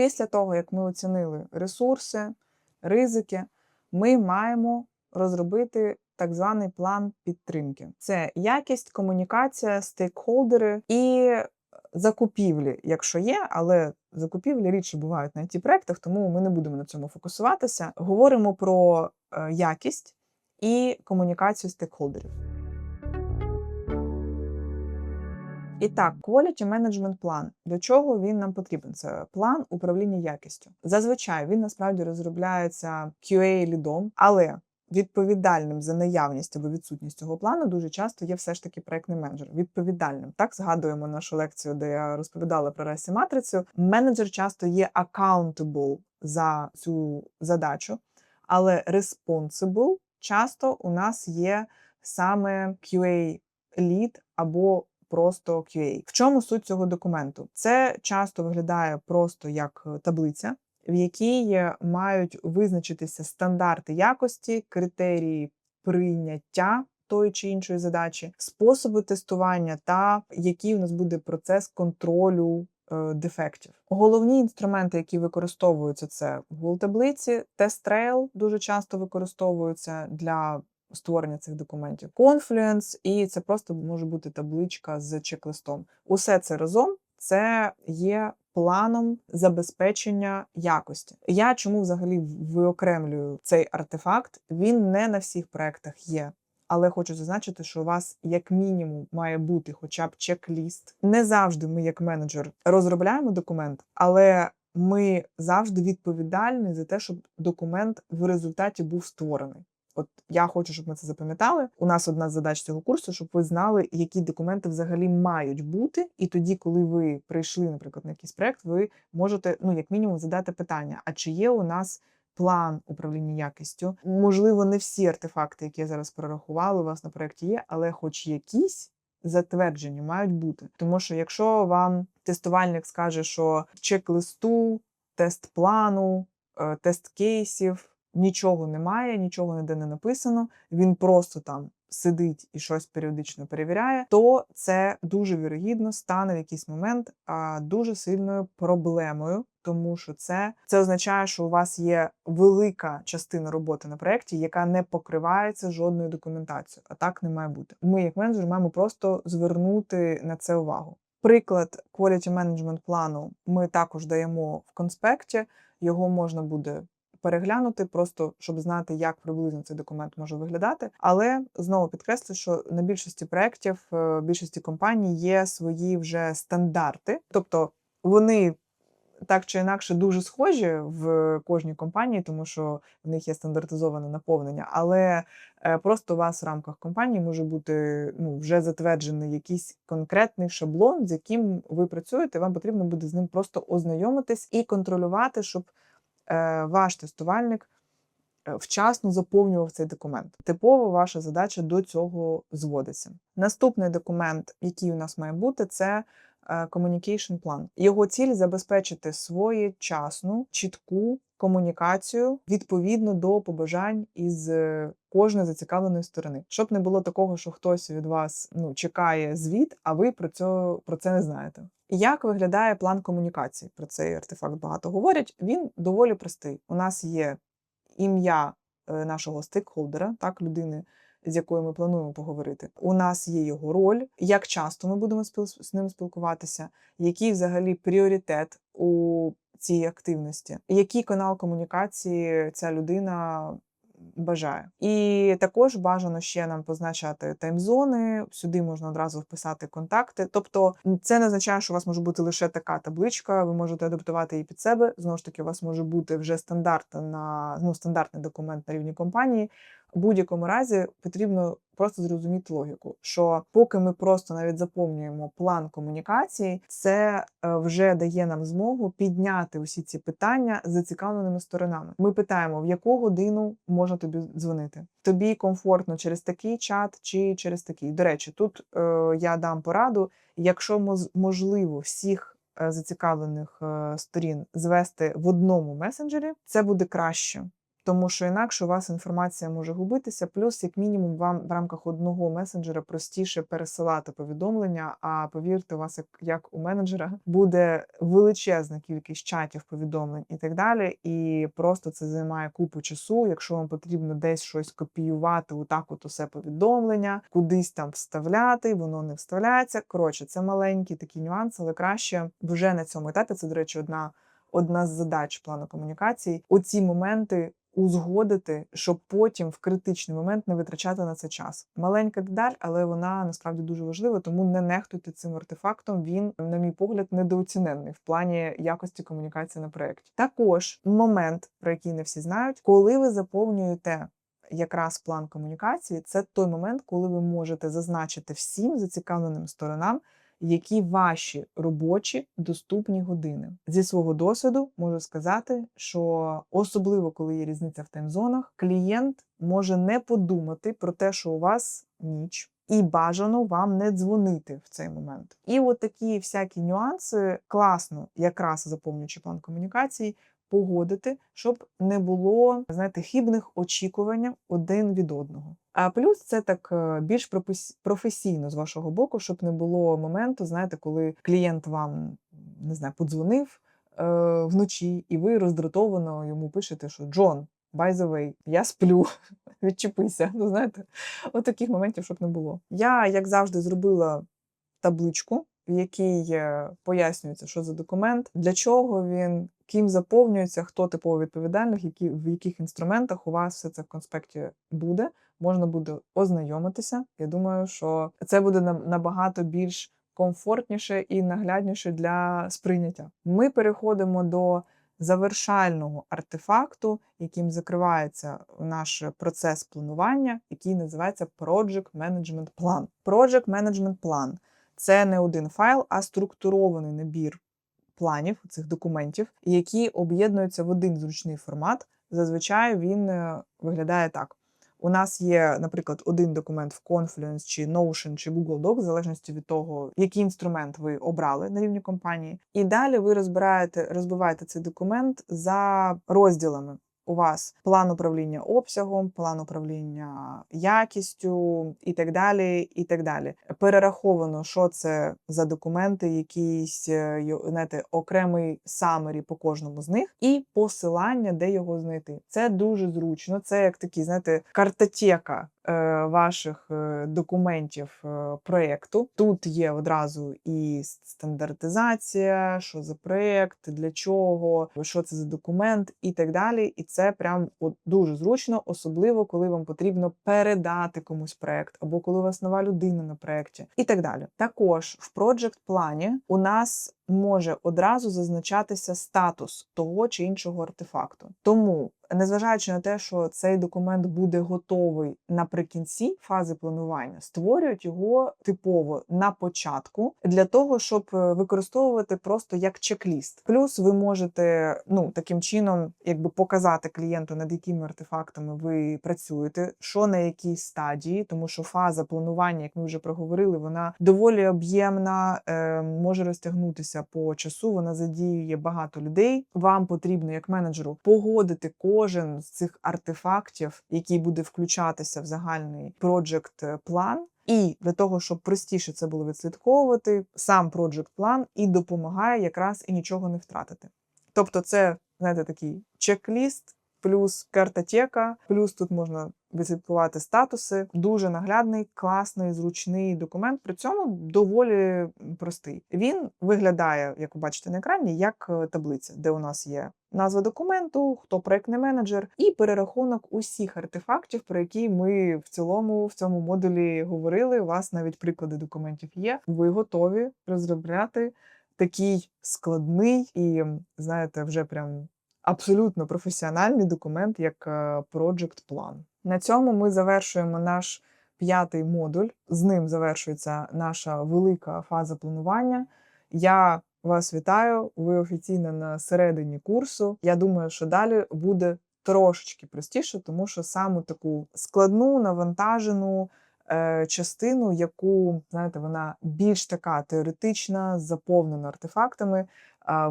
Після того, як ми оцінили ресурси, ризики, ми маємо розробити так званий план підтримки. Це якість, комунікація, стейкхолдери і закупівлі, якщо є, але закупівлі рідше бувають на it проектах, тому ми не будемо на цьому фокусуватися. Говоримо про е, якість і комунікацію стейкхолдерів. І так, quality management план. Для чого він нам потрібен? Це план управління якістю. Зазвичай він насправді розробляється QA-лідом, але відповідальним за наявність або відсутність цього плану дуже часто є все ж таки проектний менеджер. Відповідальним. Так згадуємо нашу лекцію, де я розповідала про ресі матрицю. Менеджер часто є accountable за цю задачу, але responsible часто у нас є саме QA лід або просто QA. В чому суть цього документу? Це часто виглядає просто як е, таблиця, в якій е, мають визначитися стандарти якості, критерії прийняття тої чи іншої задачі, способи тестування та який у нас буде процес контролю е, дефектів. Головні інструменти, які використовуються, це Google таблиці, TestRail дуже часто використовуються для створення цих документів, Confluence, і це просто може бути табличка з чек-листом. Усе це разом це є планом забезпечення якості. Я чому взагалі виокремлюю цей артефакт? Він не на всіх проектах є. Але хочу зазначити, що у вас як мінімум має бути хоча б чек-ліст. Не завжди ми, як менеджер, розробляємо документ, але ми завжди відповідальні за те, щоб документ в результаті був створений. От я хочу, щоб ми це запам'ятали. У нас одна з задач цього курсу, щоб ви знали, які документи взагалі мають бути. І тоді, коли ви прийшли, наприклад, на якийсь проект, ви можете, ну як мінімум, задати питання: а чи є у нас план управління якістю? Можливо, не всі артефакти, які я зараз перерахувала, у вас на проєкті є, але хоч якісь. Затверджені мають бути, тому що якщо вам тестувальник скаже, що чек-листу, тест плану, е, тест кейсів, нічого немає, нічого ніде не написано, він просто там сидить і щось періодично перевіряє, то це дуже вірогідно стане в якийсь момент дуже сильною проблемою. Тому що це це означає, що у вас є велика частина роботи на проєкті, яка не покривається жодною документацією. А так не має бути. Ми, як менеджер, маємо просто звернути на це увагу. Приклад quality management плану ми також даємо в конспекті. Його можна буде переглянути, просто щоб знати, як приблизно цей документ може виглядати. Але знову підкреслю, що на більшості проєктів, е, більшості компаній є свої вже стандарти, тобто вони. Так чи інакше дуже схожі в кожній компанії, тому що в них є стандартизоване наповнення, але е, просто у вас в рамках компанії може бути ну, вже затверджений якийсь конкретний шаблон, з яким ви працюєте. Вам потрібно буде з ним просто ознайомитись і контролювати, щоб ваш тестувальник е, вчасно заповнював цей документ. Типово ваша задача до цього зводиться. Наступний документ, який у нас має бути, це е, communication план. Його ціль забезпечити своєчасну, чітку комунікацію відповідно до побажань із кожної зацікавленої сторони, щоб не було такого, що хтось від вас ну чекає звіт, а ви про це, про це не знаєте. Як виглядає план комунікації? Про цей артефакт багато говорять. Він доволі простий. У нас є ім'я е, нашого стейкхолдера, так, людини, з якою ми плануємо поговорити. У нас є його роль, як часто ми будемо з ним спілкуватися, який взагалі пріоритет у цій активності, який канал комунікації ця людина бажає. І також бажано ще нам позначати таймзони. Сюди можна одразу вписати контакти. Тобто, це не означає, що у вас може бути лише така табличка. Ви можете адаптувати її під себе. Знову ж таки, у вас може бути вже стандартна, ну, стандартний документ на рівні компанії. У будь-якому разі потрібно просто зрозуміти логіку, що поки ми просто навіть заповнюємо план комунікації, це е, вже дає нам змогу підняти усі ці питання з зацікавленими сторонами. Ми питаємо, в яку годину можна тобі дзвонити. Тобі комфортно через такий чат чи через такий. До речі, тут е, я дам пораду, якщо можливо всіх. Е, зацікавлених е, сторін звести в одному месенджері, це буде краще Тому що інакше у вас інформація може губитися, плюс, як мінімум, вам в рамках одного месенджера простіше пересилати повідомлення. А повірте, у вас, як, як у менеджера, буде величезна кількість чатів, повідомлень і так далі. І просто це займає купу часу. Якщо вам потрібно десь щось копіювати, отак, от усе повідомлення, кудись там вставляти, воно не вставляється. Коротше, це маленькі такі нюанси, але краще вже на цьому етапі. Це, до речі, одна. Одна з задач плану комунікації оці моменти узгодити, щоб потім в критичний момент не витрачати на це час. Маленька деталь, але вона насправді дуже важлива, тому не нехтуйте цим артефактом. Він, на мій погляд, недооціненний в плані якості комунікації на проєкті. Також момент, про який не всі знають, коли ви заповнюєте. Якраз план комунікації це той момент, коли ви можете зазначити всім зацікавленим сторонам, які ваші робочі доступні години. Зі свого досвіду можу сказати, що особливо коли є різниця в таймзонах, клієнт може не подумати про те, що у вас ніч. І бажано вам не дзвонити в цей момент. І от такі всякі нюанси класно, якраз заповнюючи план комунікації, погодити, щоб не було знаєте, хібних очікувань один від одного. А плюс це так е, більш професійно з вашого боку, щоб не було моменту, знаєте, коли клієнт вам не знаю, подзвонив е, вночі, і ви роздратовано йому пишете, що Джон, by the way, я сплю, відчепися. Ну, знаєте, от таких моментів, щоб не було. Я, як завжди, зробила табличку, в якій пояснюється, що за документ, для чого він, ким заповнюється, хто типово відповідальних, які, в яких інструментах у вас все це в конспекті буде. Можна буде ознайомитися. Я думаю, що це буде набагато більш комфортніше і наглядніше для сприйняття. Ми переходимо до завершального артефакту, яким закривається наш процес планування, який називається Project Management Plan. Project Management Plan – це не один файл, а структурований набір планів цих документів, які об'єднуються в один зручний формат. Зазвичай він е, виглядає так. У нас є, наприклад, один документ в Confluence, чи Notion, чи Google Doc, в залежності від того, який інструмент ви обрали на рівні компанії. І далі ви розбираєте, розбиваєте цей документ за розділами. У вас план управління обсягом, план управління якістю і так далі. і так далі. Перераховано, що це за документи, якісь е, знаєте, окремий самері по кожному з них, і посилання, де його знайти. Це дуже зручно. Це як такі, знаєте, картотека ваших е, документів е, проєкту. Тут є одразу і стандартизація, що за проєкт, для чого, що це за документ, і так далі. І це прям от дуже зручно, особливо коли вам потрібно передати комусь проєкт, або коли у вас нова людина на проєкті, і так далі. Також в project плані у нас може одразу зазначатися статус того чи іншого артефакту. Тому, незважаючи на те, що цей документ буде готовий наприкінці фази планування, створюють його типово на початку для того, щоб е, використовувати просто як чек-ліст. Плюс ви можете ну таким чином, якби показати клієнту, над якими артефактами ви працюєте, що на якій стадії, тому що фаза планування, як ми вже проговорили, вона доволі об'ємна, е, може розтягнутися по часу. Вона задіює багато людей. Вам потрібно, як менеджеру, погодити кожен з цих артефактів, який буде включатися в загальний project план. І для того, щоб простіше це було відслідковувати, сам project план і допомагає якраз і нічого не втратити. Тобто, це знаєте, такий чек-ліст, плюс картотека, плюс тут можна відслідкувати статуси. Дуже наглядний, класний, зручний документ. При цьому доволі простий. Він виглядає, як ви бачите на екрані, як е, таблиця, де у нас є назва документу, хто проектний менеджер, і перерахунок усіх артефактів, про які ми в цілому в цьому модулі говорили. У вас навіть приклади документів є. Ви готові розробляти такий складний і, знаєте, вже прям абсолютно професіональний документ, як е, Project Plan. На цьому ми завершуємо наш п'ятий модуль. З ним завершується наша велика фаза планування. Я вас вітаю. Ви офіційно на середині курсу. Я думаю, що далі буде трошечки простіше, тому що саме таку складну, навантажену е, частину, яку знаєте, вона більш така теоретична, заповнена артефактами.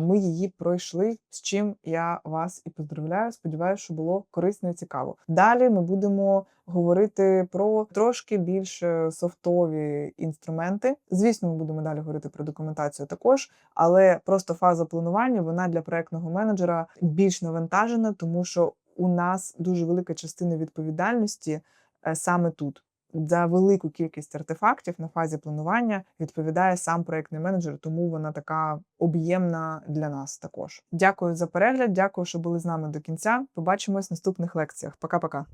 Ми її пройшли, з чим я вас і поздравляю. Сподіваюся, що було корисно і цікаво. Далі ми будемо говорити про трошки більш е, софтові інструменти. Звісно, ми будемо далі говорити про документацію також, але просто фаза планування вона для проектного менеджера більш навантажена, тому що у нас дуже велика частина відповідальності е, саме тут. За велику кількість артефактів на фазі планування відповідає сам проектний менеджер, тому вона така об'ємна для нас також. Дякую за перегляд. Дякую, що були з нами до кінця. Побачимось в наступних лекціях. Пока-пока.